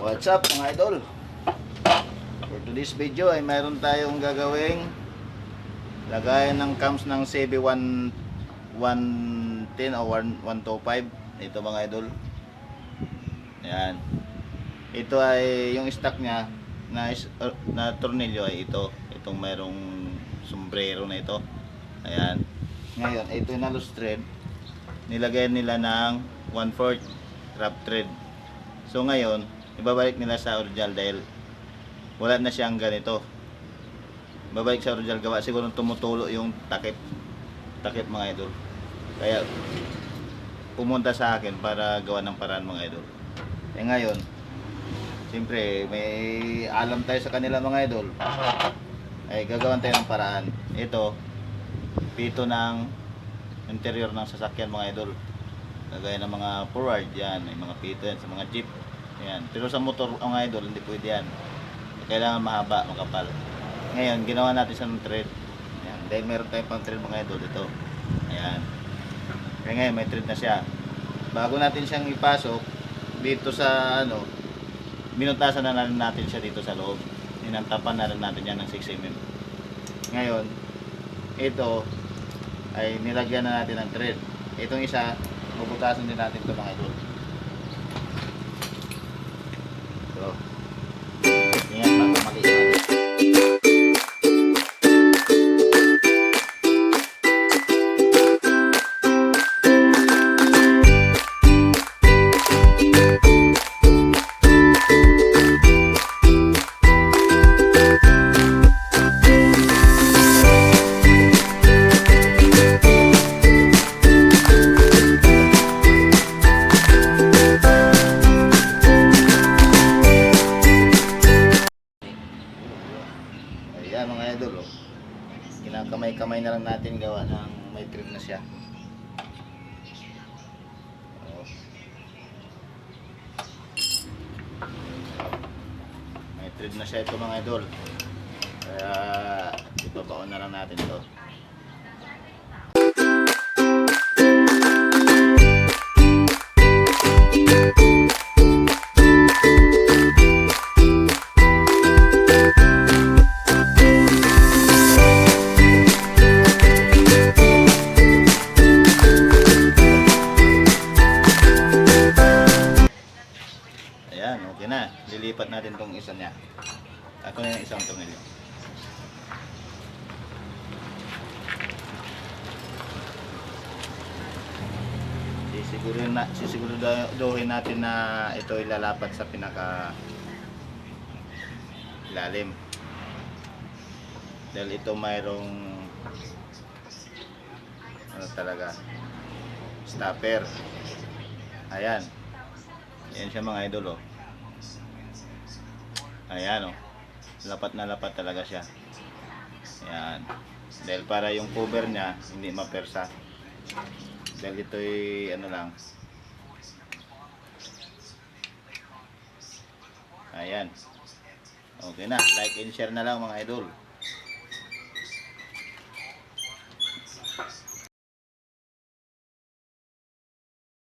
What's up mga idol? For today's video ay mayroon tayong gagawing lagayan ng cams ng CB1 110 o 1 125 ito mga idol. Yan ito ay yung stock niya na, na tornilyo ay ito. Itong mayroong sombrero na ito. Ayan. Ngayon ito yung nalos thread. Nilagyan nila ng 1/4 wrap thread. So ngayon ibabalik nila sa original dahil wala na siyang ganito. Babalik sa original gawa siguro tumutulo yung takip. Takip mga idol. Kaya pumunta sa akin para gawa ng paraan mga idol. Eh ngayon siyempre may alam tayo sa kanila mga idol. Ay gagawan tayo ng paraan. Ito pito ng interior ng sasakyan mga idol. Kagaya ng mga forward yan. May mga pito yan sa mga jeep yan pero sa motor mga idol hindi pwede yan. Kailangan mahaba makapal. Ngayon ginawa natin siya ng thread yan dahil meron tayong pang thread mga idol ito. Ayan. Kaya ngayon may thread na siya. Bago natin siyang ipasok dito sa ano minutasan na rin natin siya dito sa loob. Ninantapan na rin natin yan ng 6mm ngayon ito ay nilagyan na natin ng thread itong isa bubutasan din natin ito mga idol Ayan mga idol oh. Kinakamay-kamay na lang natin gawa ng may trim na siya. Oh. May thread na siya ito mga idol. Kaya ipabaon na lang natin ito. Na. Lilipat natin tong isa niya. Ako na yung isang tornilyo. Sisigurin na sisiguraduhin natin na ito ilalapat sa pinaka ilalim. Dahil ito mayroong ano talaga stopper. Ayan. Ayan siya mga idol oh. Ayan oh. Lapat na lapat talaga siya. Ayan. Dahil para yung cover niya hindi mapersa. Dahil ito'y ano lang. Ayan. Okay na. Like and share na lang mga idol.